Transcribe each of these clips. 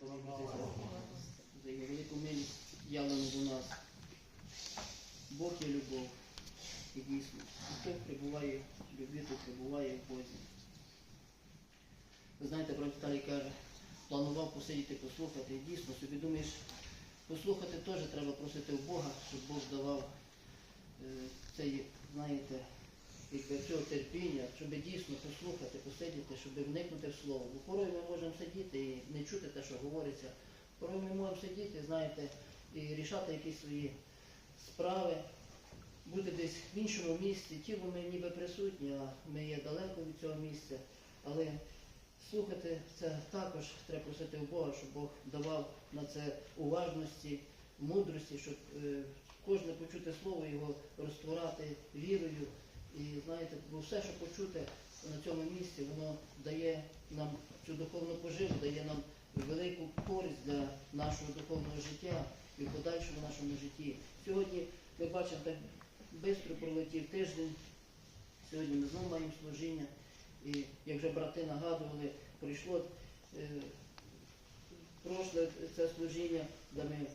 За його велику милість явлену до нас. Бог є любов. І дійсно, хто прибуває в прибуває в Бозі. Ви знаєте, брат Віталій каже, планував посидіти, послухати. І дійсно, собі думаєш, послухати теж треба просити в Бога, щоб Бог давав е, цей, знаєте, цього терпіння, щоб дійсно послухати, посидіти, щоб вникнути в слово. Бо порой ми можемо сидіти і не чути те, що говориться. Порой ми можемо сидіти, знаєте, і рішати якісь свої справи, бути десь в іншому місці. Тіло ми ніби присутні, а ми є далеко від цього місця. Але слухати це також треба просити у Бога, щоб Бог давав на це уважності, мудрості, щоб е, кожне почуте слово його розтворати вірою. І знаєте, бо все, що почуте на цьому місці, воно дає нам цю духовну поживу, дає нам велику користь для нашого духовного життя і в подальшому нашому житті. Сьогодні ми бачимо, так швидко пролетів тиждень. Сьогодні ми знову маємо служіння. І як вже брати нагадували, прийшло е, прошле це служіння, де ми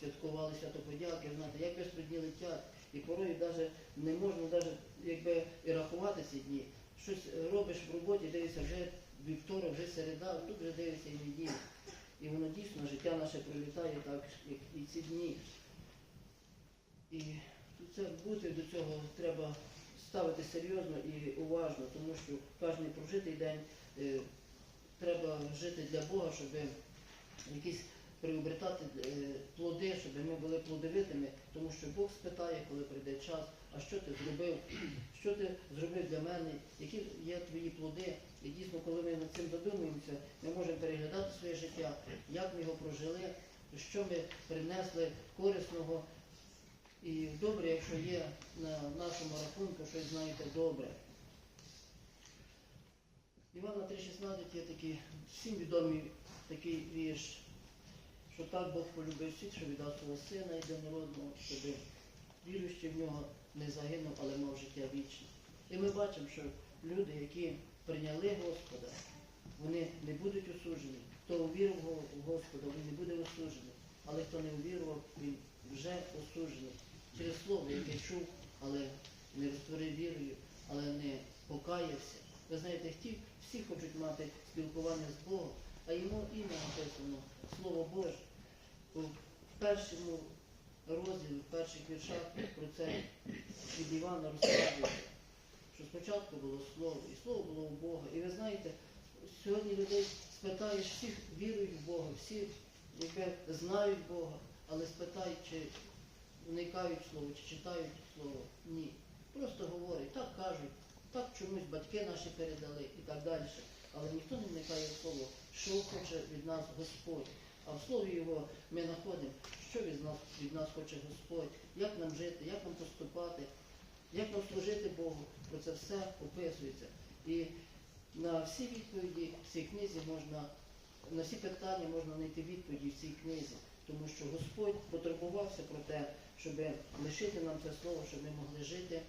святкували свято подяки, знаєте, як швидко дні летять. І порою навіть не можна навіть, якби, і рахувати ці дні. Щось робиш в роботі, дивишся, вже вівторок, вже середа, тут вже дивишся і неділя. І воно дійсно життя наше пролітає так, як і ці дні. І це бути до цього треба ставити серйозно і уважно, тому що кожен прожитий день е, треба жити для Бога, щоб якісь приобретати е, плоди, щоб ми були плодовитими, тому що Бог спитає, коли прийде час, а що ти зробив, що ти зробив для мене, які є твої плоди. І дійсно, коли ми над цим задумуємося, ми можемо переглядати своє життя, як ми його прожили, що ми принесли корисного. І добре, якщо є на нашому рахунку щось знаєте добре. Івана 3,16 є такий всім відомий такий вірш, що так Бог полюбив світ, що віддав свого сина єдинородного, щоб віруючи в нього не загинув, але мав життя вічне. І ми бачимо, що люди, які прийняли Господа, вони не будуть осуджені. Хто увірив в Господа, він не буде осуджений. Але хто не увірував, він вже осуджений. Через слово, яке чув, але не розтворив вірою, але не покаявся. Ви знаєте, всі хочуть мати спілкування з Богом, а йому ім'я написано Слово Боже. У першому розділі, в перших віршах про це від Івана розказує, що спочатку було слово, і слово було у Бога. І ви знаєте, сьогодні людей спитаєш, всі вірують в Бога, всі якби, знають Бога, але спитай, чи вникають слово, чи читають слово. Ні. Просто говорять, так кажуть, так чомусь батьки наші передали і так далі. Але ніхто не вникає в слово, що хоче від нас Господь. А в слові Його ми знаходимо, що від нас, від нас хоче Господь, як нам жити, як нам поступати, як нам служити Богу. Про це все описується. І на всі відповіді в цій книзі можна, на всі питання можна знайти відповіді в цій книзі. Тому що Господь потурбувався про те, щоб лишити нам це слово, щоб ми могли жити,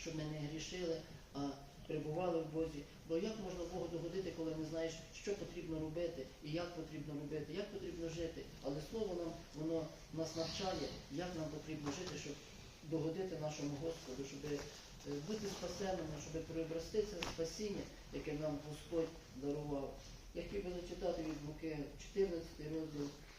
щоб ми не грішили, а перебували в Бозі. Бо як можна Богу догодити, коли не знаєш, що потрібно робити і як потрібно робити, як потрібно жити. Але слово нам воно нас навчає, як нам потрібно жити, щоб догодити нашому Господу, щоб е, бути спасеними, щоб приобрести це спасіння, яке нам Господь дарував. Я хотів би зачитати від Луки 14 розділ. –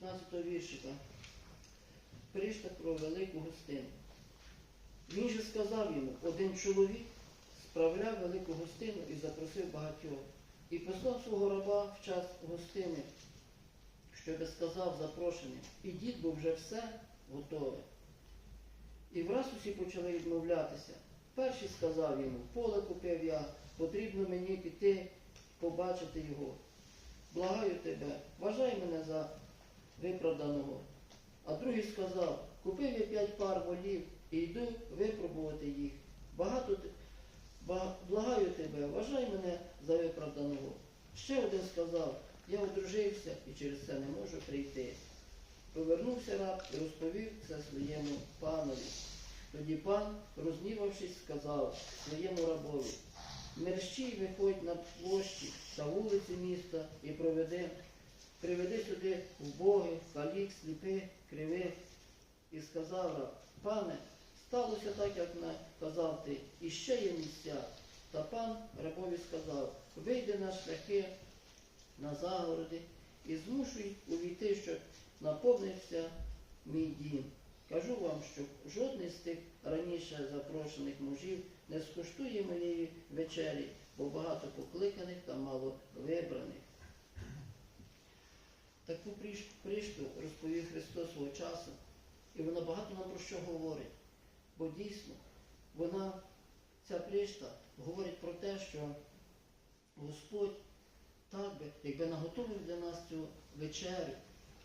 16 віршика. Пришта про велику гостину. Він же сказав йому, один чоловік справляв велику гостину і запросив багатьох. І послав свого раба в час гостини, щоби сказав запрошеним, ідіть, бо вже все готове. І враз усі почали відмовлятися. Перший сказав йому, поле купив я, потрібно мені піти побачити його. Благаю тебе, вважай мене за виправданого. А другий сказав, купив я п'ять пар волів і йду випробувати їх. Багато благаю тебе, вважай мене за виправданого. Ще один сказав, я одружився і через це не можу прийти. Повернувся раб і розповів це своєму панові. Тоді пан, рознівавшись, сказав своєму рабові, мерщій виходь на площі та вулиці міста і проведи, приведи сюди вбогих, калік, сліпих, кривих. І сказав раб, пане, сталося так, як наказав ти, і ще є місця. Та пан рабові сказав, вийди на шляхи, на загороди і змушуй увійти, щоб наповнився мій дім. Кажу вам, що жодний з тих раніше запрошених мужів не скуштує моєї вечері, бо багато покликаних та мало вибраних. Таку приш- пришту розповів Христос свого часу, і вона багато нам про що говорить. Бо дійсно, вона, ця пришта, говорить про те, що Господь так би, якби наготовив для нас цю вечерю.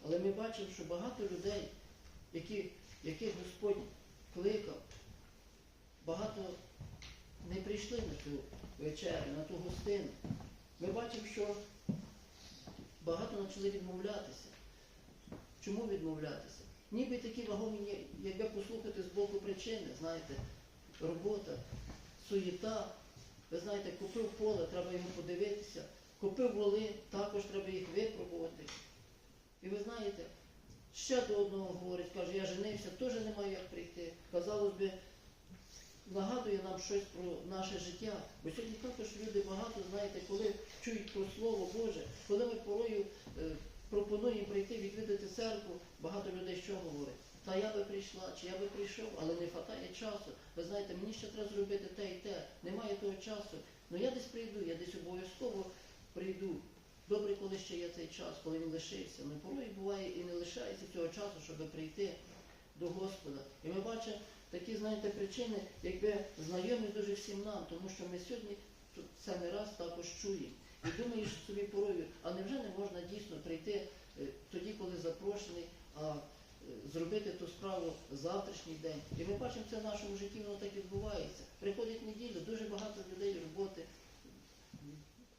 Але ми бачимо, що багато людей, які, яких Господь кликав, багато не прийшли на цю вечерю, на ту гостину. Ми бачимо, що багато почали відмовлятися. Чому відмовлятися? Ніби такі вагомі, якби послухати з боку причини, знаєте, робота, суєта. Ви знаєте, купив поле, треба йому подивитися. Купив воли, також треба їх випробувати. І ви знаєте, ще до одного говорить, каже, я женився, теж не маю як прийти. Казалось би, нагадує нам щось про наше життя. Бо сьогодні також люди багато, знаєте, коли чують про Слово Боже, коли ми порою е, пропонуємо прийти відвідати церкву, багато людей що говорить? Та я би прийшла, чи я би прийшов, але не вистачає часу. Ви знаєте, мені ще треба зробити те і те, немає того часу. Ну я десь прийду, я десь обов'язково прийду. Добре, коли ще є цей час, коли він лишився. Ну порой буває і не лишається цього часу, щоб прийти до Господа. І ми бачимо такі, знаєте, причини, якби знайомі дуже всім нам, тому що ми сьогодні тут це не раз також чуємо. І думаєш собі порою, а невже не можна дійсно прийти е, тоді, коли запрошений, а е, зробити ту справу завтрашній день. І ми бачимо це в нашому житті, воно так відбувається. Приходить неділя, дуже багато людей роботи.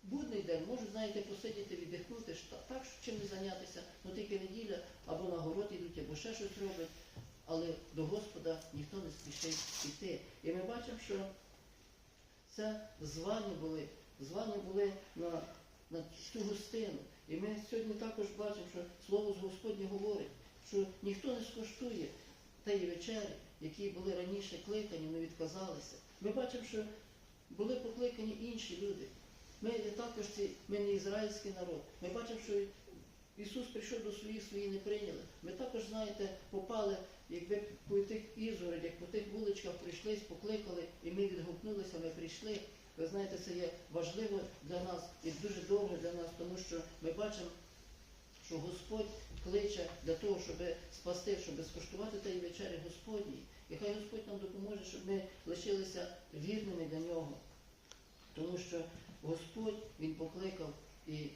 Будний день можуть, знаєте, посидіти, віддихнути, так, чим не зайнятися, ну тільки неділя, або на город йдуть, або ще щось роблять, але до Господа ніхто не спішить йти. І ми бачимо, що це звані були, звані були на, на цю гостину. І ми сьогодні також бачимо, що слово з Господнє говорить, що ніхто не скоштує тієї вечері, які були раніше кликані, ми відказалися. Ми бачимо, що були покликані інші люди. Ми не також ці, ми не ізраїльський народ. Ми бачимо, що Ісус прийшов до своїх, свої не прийняли. Ми також, знаєте, попали, якби по тих ізгородях, по тих вуличках прийшли, покликали, і ми відгукнулися, ми прийшли. Ви знаєте, це є важливо для нас і дуже довго для нас, тому що ми бачимо, що Господь кличе для того, щоб спасти, щоб скуштувати тієї вечері Господній. І хай Господь нам допоможе, щоб ми лишилися вірними для нього. Тому що Господь Він покликав і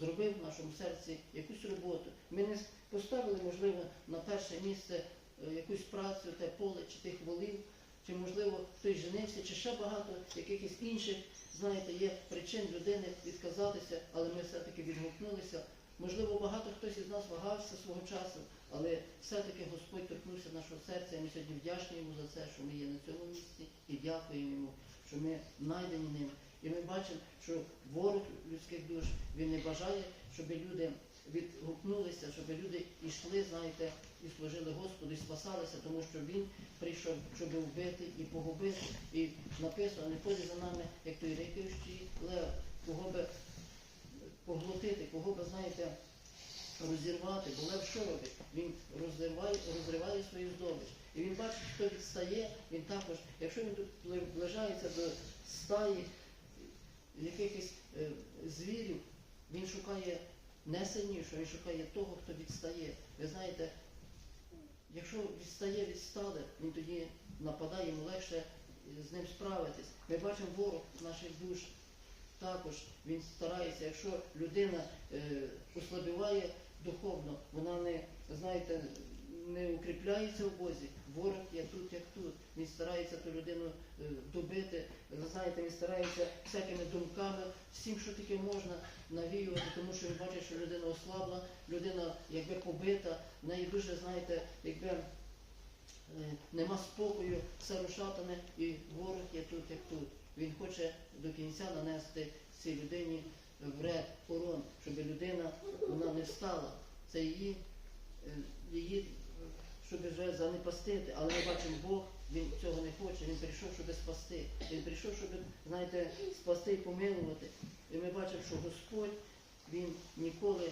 зробив в нашому серці якусь роботу. Ми не поставили, можливо, на перше місце якусь працю, те поле чи тих волів, чи, можливо, хтось женився, чи ще багато якихось інших, знаєте, є причин людини відказатися, але ми все-таки відгукнулися. Можливо, багато хтось із нас вагався свого часу, але все-таки Господь торкнувся нашого серця, і ми сьогодні вдячні йому за це, що ми є на цьому місці, і дякуємо йому, що ми знайдені ним. І ми бачимо, що ворог людських душ він не бажає, щоб люди відгукнулися, щоб люди йшли, знаєте, і служили Господу, і спасалися, тому що він прийшов, щоб вбити і погубити. І написано, не ходить за нами, як той рикаючий лев, кого би поглотити, кого би, знаєте, розірвати, бо лев що робить? Він розриває, розриває свою здобич. І він бачить, хто відстає, він також, якщо він наближається до стаї якихось е, звірів, він шукає не сильнішого, він шукає того, хто відстає. Ви знаєте, якщо відстає від стади, він тоді нападає, йому легше е, з ним справитись. Ми бачимо ворог наших душ. Також він старається, якщо людина е, ослабіває духовно, вона не, знаєте, не укріпляється в Бозі, ворог є тут, як тут. Він старається ту людину е, добити. Ви знаєте, він старається всякими думками, всім, що таке можна, навіювати, тому що він бачить, що людина ослабла, людина якби побита, в неї дуже, знаєте, якби е, нема спокою, все розшатане, і ворог є тут, як тут. Він хоче до кінця нанести цій людині вред, урон, щоб людина вона не встала. Це її, е, її вже занепастити. Але ми бачимо, Бог він цього не хоче. Він прийшов, щоб спасти. Він прийшов, щоб, знаєте, спасти і помилувати. І ми бачимо, що Господь він ніколи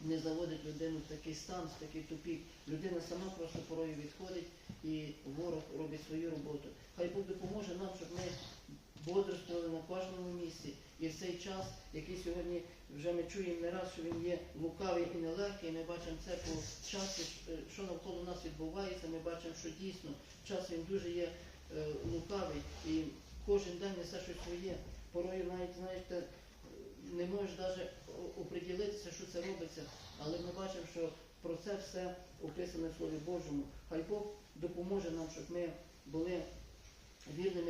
не заводить людину в такий стан, в такий тупік. Людина сама просто порою відходить і ворог робить свою роботу. Хай Бог допоможе нам, щоб ми бодрствували на кожному місці. І в цей час, який сьогодні вже ми чуємо не раз, що він є лукавий і нелегкий, ми бачимо це по часі, е, що навколо нас відбувається, ми бачимо, що дійсно час він дуже є е, лукавий і кожен день несе щось своє. Порою навіть, знаєте, не можеш навіть оприділитися, що це робиться, але ми бачимо, що про це все описане в Слові Божому. Хай Бог допоможе нам, щоб ми були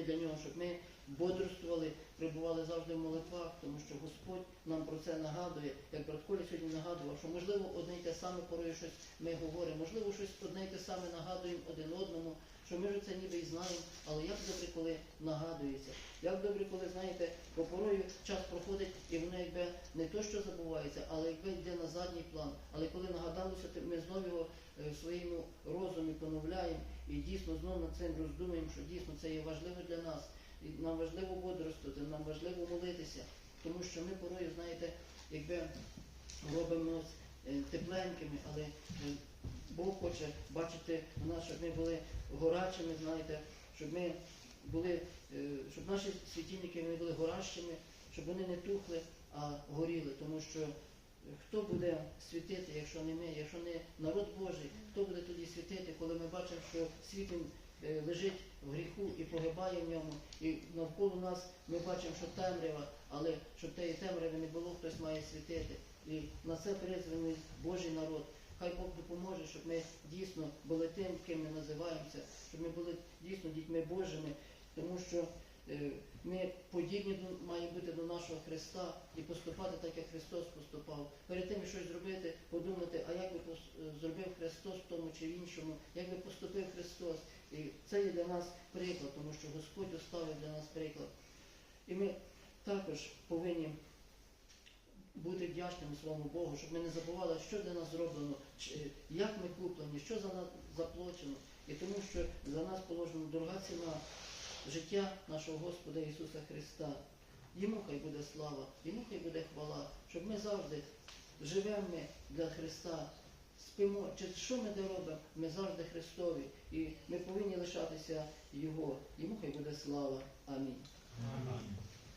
для нього, щоб ми бодрствували, прибували завжди в молитвах, тому що Господь нам про це нагадує, як брат Коля сьогодні нагадував, що можливо одне й те саме порою щось ми говоримо, можливо, щось одне й те саме нагадуємо один одному, що ми вже це ніби і знаємо, але як добре, коли нагадується, як добре, коли знаєте, бо порою час проходить і воно якби не то, що забувається, але якби йде на задній план. Але коли нагадалося, то ми знову його е, в своєму розумі поновляємо і дійсно знову над цим роздумуємо, що дійсно це є важливо для нас. І нам важливо бодрствувати, нам важливо молитися, тому що ми порою, знаєте, якби робимо е, тепленькими, але е, Бог хоче бачити в нас, щоб ми були горячими, знаєте, щоб ми були, е, щоб наші світильники вони були горящими, щоб вони не тухли, а горіли, тому що е, хто буде світити, якщо не ми, якщо не народ Божий, хто буде тоді світити, коли ми бачимо, що світ е, лежить в гріху і погибає в ньому, і навколо нас ми бачимо, що темрява, але щоб тієї темряви не було, хтось має світити. І на це призваний Божий народ. Хай Бог допоможе, щоб ми дійсно були тим, ким ми називаємося, щоб ми були дійсно дітьми Божими, тому що е, ми подібні маємо бути до нашого Христа і поступати так, як Христос поступав. Перед тим, щось зробити, подумати, а як би е, зробив Христос в тому чи іншому, як би поступив Христос. І це є для нас приклад, тому що Господь оставив для нас приклад. І ми також повинні бути вдячними своєму Богу, щоб ми не забували, що для нас зроблено, як ми куплені, що за нас заплачено. І тому що за нас положена дорога ціна життя нашого Господа Ісуса Христа. Йому хай буде слава, йому хай буде хвала, щоб ми завжди живемо ми для Христа, спимо, чи що ми де робимо, ми завжди Христові. І ми повинні лишатися Його. Йому хай буде слава. Амінь. Амінь.